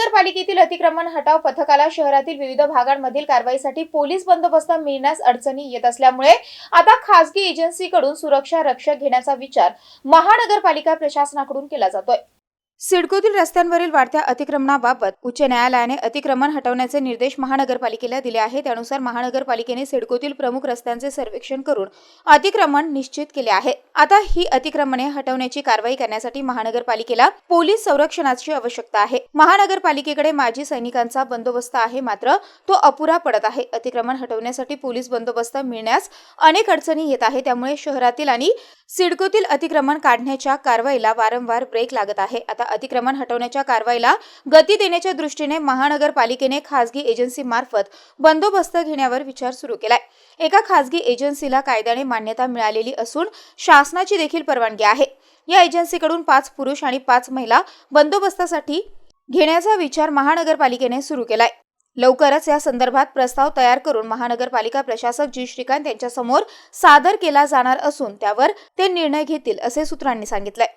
महानगरपालिकेतील अतिक्रमण हटाव पथकाला शहरातील विविध भागांमधील कारवाईसाठी पोलीस बंदोबस्त मिळण्यास अडचणी येत असल्यामुळे आता खासगी एजन्सीकडून सुरक्षा रक्षक घेण्याचा विचार महानगरपालिका प्रशासनाकडून केला जातोय. सिडकोतील रस्त्यांवरील वाढत्या अतिक्रमणाबाबत उच्च न्यायालयाने अतिक्रमण हटवण्याचे निर्देश महानगरपालिकेला दिले आहे त्यानुसार महानगरपालिकेने सिडकोतील प्रमुख रस्त्यांचे सर्वेक्षण करून अतिक्रमण निश्चित केले आहे. आता ही अतिक्रमणे हटवण्याची कारवाई करण्यासाठी महानगरपालिकेला पोलीस संरक्षणाची आवश्यकता आहे. महानगरपालिकेकडे माजी सैनिकांचा बंदोबस्त आहे मात्र तो अपुरा पडत आहे. अतिक्रमण हटवण्यासाठी पोलीस बंदोबस्त मिळण्यास अनेक अडचणी येत आहे त्यामुळे शहरातील आणि सिडकोतील अतिक्रमण काढण्याच्या कारवाईला वारंवार ब्रेक लागत आहे. आता अतिक्रमण हटवण्याच्या कारवाईला गती देण्याच्या दृष्टीने महानगरपालिकेने खासगी एजन्सी मार्फत बंदोबस्त घेण्यावर विचार सुरू केलाय. एका खासगी एजन्सीला कायद्याने मान्यता मिळालेली असून शासनाची देखील परवानगी आहे. या एजन्सीकडून पाच पुरुष आणि पाच महिला बंदोबस्तासाठी घेण्याचा विचार महानगरपालिकेने सुरू केलाय. लवकरच या संदर्भात प्रस्ताव तयार करून महानगरपालिका प्रशासक जी. श्रीकांत यांच्यासमोर सादर केला जाणार असून त्यावर ते निर्णय घेतील असे सूत्रांनी सांगितलंय.